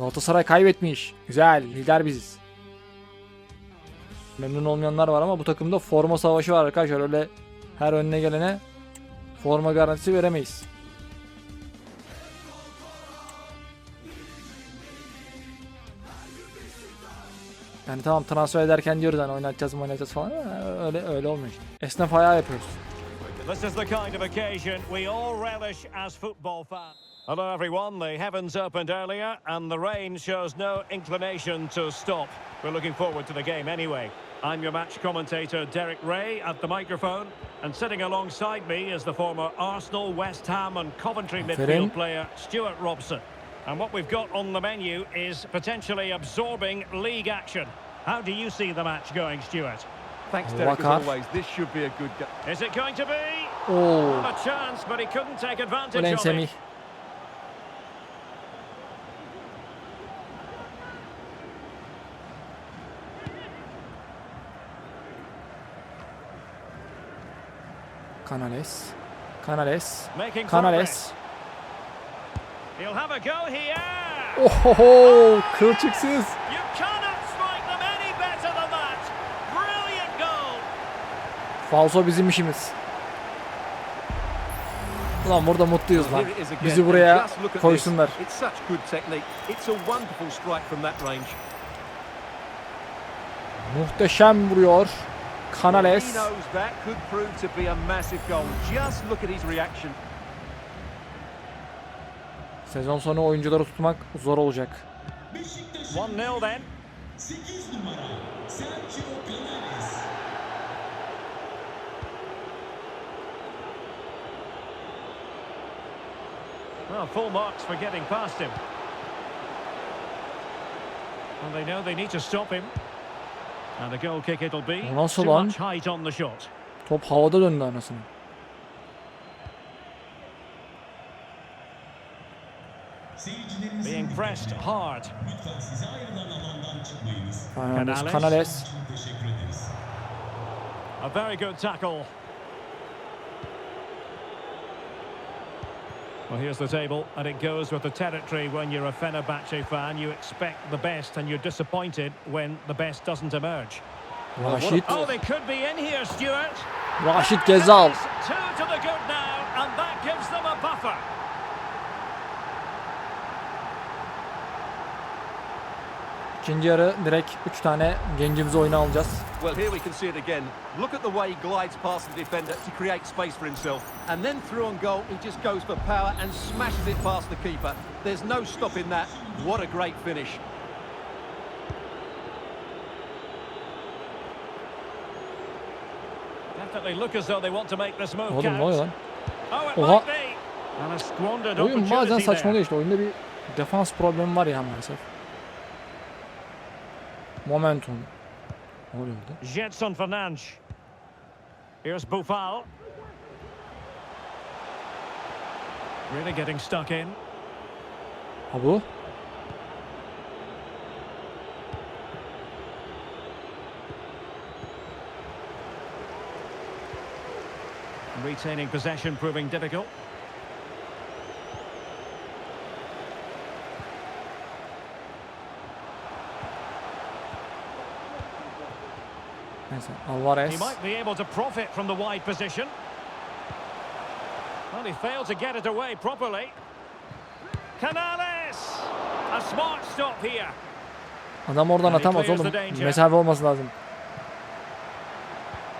Galatasaray kaybetmiş. Güzel. Lider biziz. Memnun olmayanlar var ama bu takımda forma savaşı var arkadaşlar. Öyle her önüne gelene forma garantisi veremeyiz. Yani tamam transfer ederken diyoruz hani oynatacağız mı oynatacağız falan öyle öyle olmuyor işte. Esnaf ayağı yapıyoruz. This is the kind of occasion we all relish as football fans. Hello, everyone. The heavens opened earlier, and the rain shows no inclination to stop. We're looking forward to the game anyway. I'm your match commentator, Derek Ray, at the microphone, and sitting alongside me is the former Arsenal, West Ham, and Coventry midfield player, Stuart Robson. And what we've got on the menu is potentially absorbing league action. How do you see the match going, Stuart? Thanks, Derek, Wakar. as always. This should be a good game. Is it going to be? Oo. A chance, but he couldn't take advantage Ulan of Semih. it. Canales. Canales. Canales. progress. He'll have a go here. Ohoho! Kılçıksız. You cannot strike them any better than that. Brilliant goal. Falso bizim işimiz. Ulan burada mutluyuz lan. Bizi buraya koysunlar. this. It's such good technique. It's a wonderful strike from that range. Muhteşem vuruyor. He Canales. knows that could prove to be a massive goal. Just look at his reaction. Sezon sonu oyuncuları tutmak zor olacak. 1-0 then. 8 numara Sergio Canales. Well, full marks for getting past him. And they know they need to stop him. And a goal kick it'll be. O nasıl Too lan? much height on the shot. Top havada döndü anasını. Being pressed hard. lütfen size ayrılan alandan çıkmayınız. Canales. Canales. Canales. Çok teşekkür ederiz. A very good tackle. Well, here's the table, and it goes with the territory. When you're a Fenerbahce fan, you expect the best, and you're disappointed when the best doesn't emerge. Oh, Rashid. Oh, they could be in here, Stuart. Raşit Gezal. Two to the good now, and that gives them a buffer. İkinci yarı direkt 3 tane gencimizi oyuna alacağız. Well, here we can see it again. Look at the way he glides past the defender to create space for himself. And then through on goal, he just goes for power and smashes it past the keeper. There's no stopping that. What a great finish. Definitely look as though they want to make this move Oğlum ne oluyor count. lan? Oh, it Oha. might be. And a squandered Oyun bazen saçmalıyor işte. Oyunda bir defans problemi var ya maalesef. Momentum. Ne oluyor orada? Jetson Fernandes. Here's Bufal. Really getting stuck in. Ah ha bu? Retaining possession proving difficult. Neyse. He Alvarez. might be able to profit from the wide position. Well, he failed to get it away properly. Canales! A smart stop here. Adam oradan he atamaz oğlum. Mesafe olması lazım.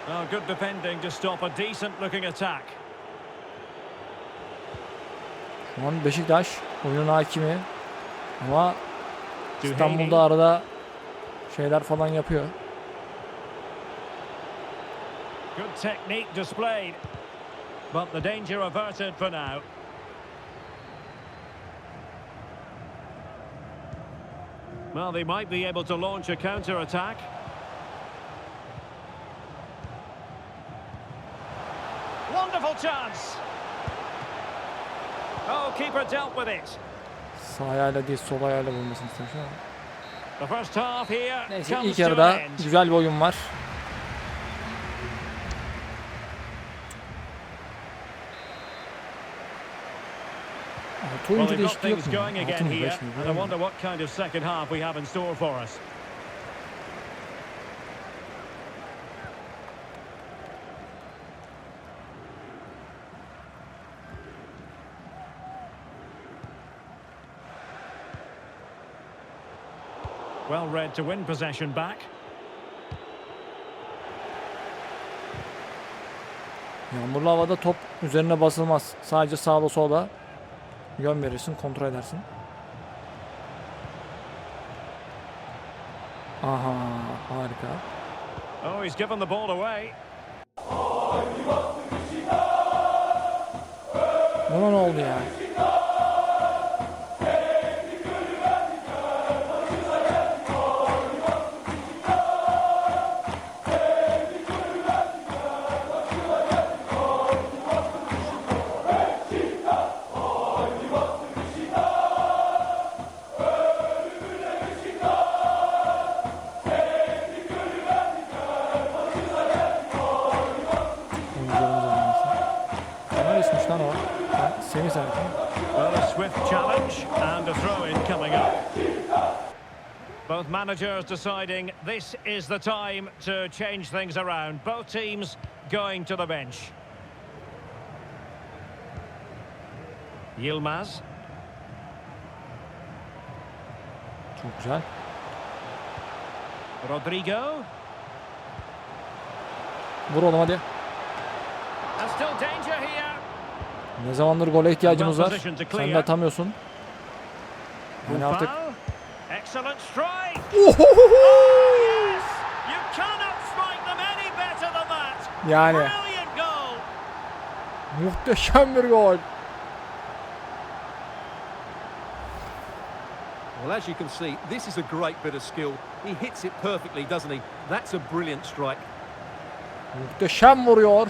Oh, good defending to stop a decent looking attack. Şu an Beşiktaş oyunun hakimi. Ama. İstanbul'da arada şeyler falan yapıyor. Good technique displayed. But the danger averted for now. Well, they might be able to launch a counter-attack. Wonderful chance. Oh, keeper dealt with it. Sağ ayağıyla değil sol ayağıyla vurmasını istemiş ama. The first half here Neyse comes ilk yarıda güzel bir oyun var. Altı Well, oyuncu değişikliği yok mu? Altı mı beş mi? and I wonder what kind of second half we have in store for us. Well read to win possession back. Yağmurlu havada top üzerine basılmaz. Sadece sağda solda yön verirsin, kontrol edersin. Aha, harika. Oh, he's given the ball away. Buna ne oldu ya? Fena ismiş lan o. Ha, Semih Well, a swift challenge and a throw-in coming up. Both managers deciding this is the time to change things around. Both teams going to the bench. Yilmaz. Çok güzel. Rodrigo. Vur oğlum hadi. And still danger here. Ne zamandır gole ihtiyacımız var. Sen de atamıyorsun. Yani artık yani muhteşem bir gol. Well, as you can see, this is a great bit of skill. He hits it perfectly, doesn't he? That's a brilliant strike. Muhteşem vuruyor.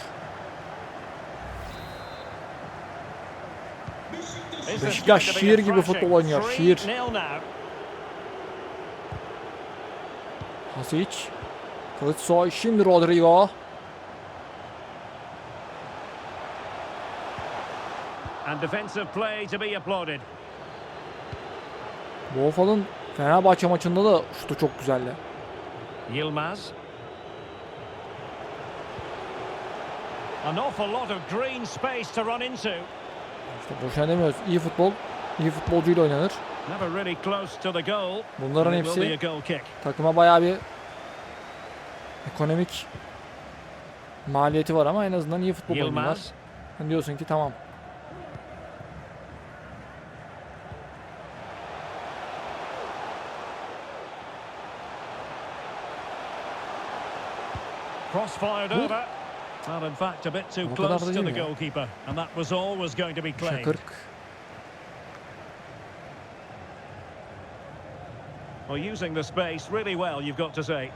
Is this Beşiktaş şiir gibi futbol oynuyor, şiir. 3-0 now. Hasic. Kılıçsoy şimdi Rodrigo. And defensive play to be applauded. Boğfal'ın Fenerbahçe maçında da şutu çok güzeldi. Yilmaz. An awful lot of green space to run into. İşte boşuna demiyoruz. İyi futbol, iyi futbolcuyla oynanır. Bunların hepsi takıma bayağı bir ekonomik maliyeti var ama en azından iyi futbol oynuyorlar. Sen diyorsun ki tamam. Cross-fired over. Well, in fact, a bit too close to the goalkeeper. And that was always going to be claimed. Well, using the space really well, you've got to say.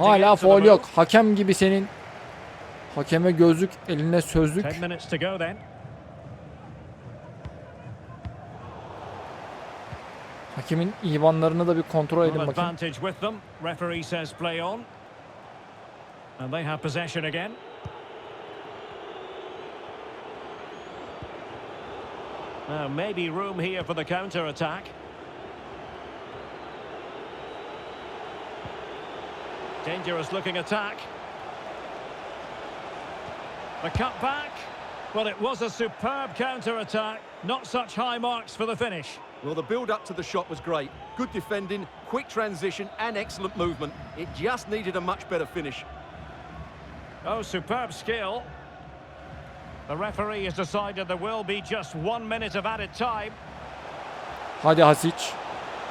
Hala foul yok. Hakem gibi senin hakeme gözlük, eline sözlük. Hakemin ibanlarını da bir kontrol edin bakayım. And they have possession again. Now, maybe room here for the counter-attack. Dangerous looking attack. The cut back. Well, it was a superb counter-attack. Not such high marks for the finish. Well, the build-up to the shot was great. Good defending, quick transition and excellent movement. It just needed a much better finish. Oh, superb skill. The referee has decided there will be just one minute of added time. Hadi Hasic.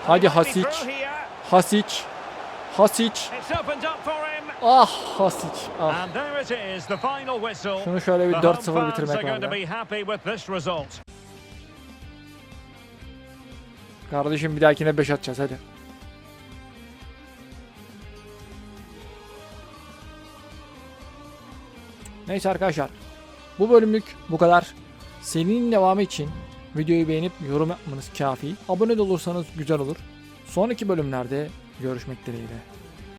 Hadi Hasic. Hasic. Hasic. Ah Hasic. Ah. And there it is, the final whistle. Şunu şöyle bir The home 4-0 fans are bitirmek going to var be ya. happy with this result. Kardeşim bir dahakine 5 atacağız hadi. Neyse arkadaşlar. Bu bölümlük bu kadar. Serinin devamı için videoyu beğenip yorum yapmanız kafi. Abone de olursanız güzel olur. Sonraki bölümlerde görüşmek dileğiyle.